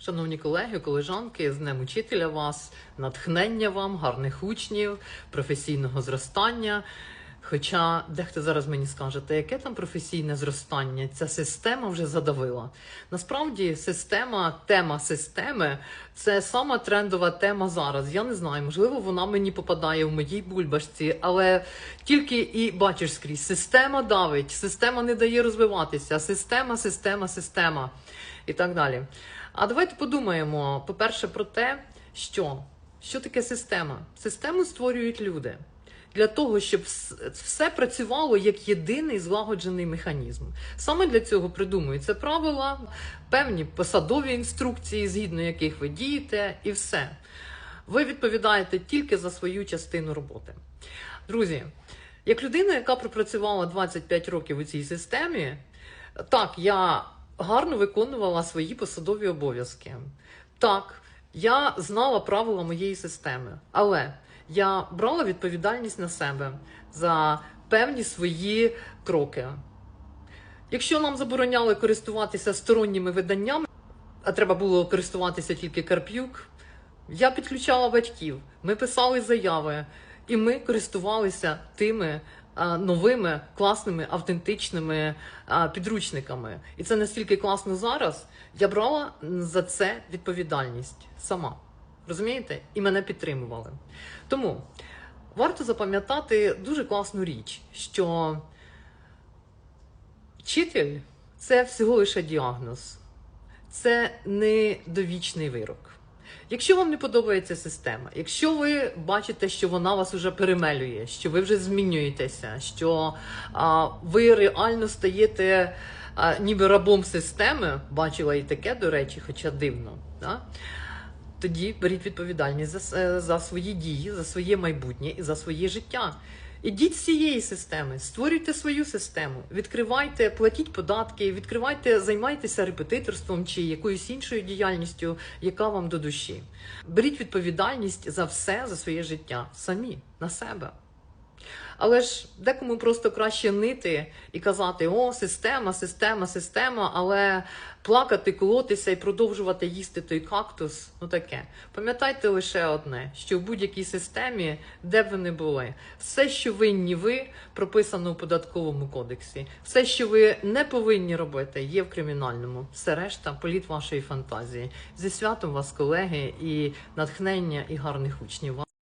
Шановні колеги, колежанки, з Днем Учителя вас, натхнення вам, гарних учнів, професійного зростання. Хоча дехто зараз мені скаже, та яке там професійне зростання? Ця система вже задавила. Насправді, система, тема системи це сама трендова тема зараз. Я не знаю, можливо, вона мені попадає в моїй бульбашці, але тільки і бачиш скрізь, система давить, система не дає розвиватися, система, система, система і так далі. А давайте подумаємо, по-перше, про те, що, що таке система. Систему створюють люди для того, щоб все працювало як єдиний злагоджений механізм. Саме для цього придумуються правила, певні посадові інструкції, згідно яких ви дієте, і все. Ви відповідаєте тільки за свою частину роботи. Друзі, як людина, яка пропрацювала 25 років у цій системі, так, я гарно виконувала свої посадові обов'язки. Так, я знала правила моєї системи, але я брала відповідальність на себе за певні свої кроки. Якщо нам забороняли користуватися сторонніми виданнями, а треба було користуватися тільки Карп'юк, я підключала батьків, ми писали заяви, і ми користувалися тими новими класними автентичними підручниками. І це настільки класно зараз. Я брала за це відповідальність сама. Розумієте? І мене підтримували. Тому варто запам'ятати дуже класну річ, що вчитель це всього лише діагноз, це не довічний вирок. Якщо вам не подобається система, якщо ви бачите, що вона вас вже перемелює, що ви вже змінюєтеся, що а, ви реально стаєте а, ніби рабом системи, бачила і таке, до речі, хоча дивно. Да? Тоді беріть відповідальність за, за свої дії, за своє майбутнє і за своє життя. Ідіть з цієї системи, створюйте свою систему, відкривайте, платіть податки, відкривайте, займайтеся репетиторством чи якоюсь іншою діяльністю, яка вам до душі. Беріть відповідальність за все, за своє життя самі на себе. Але ж декому просто краще нити і казати: о, система, система, система, але плакати, колотися і продовжувати їсти той кактус. Ну таке. Пам'ятайте лише одне: що в будь-якій системі, де б ви не були, все, що винні ви, прописано у податковому кодексі. Все, що ви не повинні робити, є в кримінальному. Все решта політ вашої фантазії. Зі святом вас, колеги, і натхнення, і гарних учнів.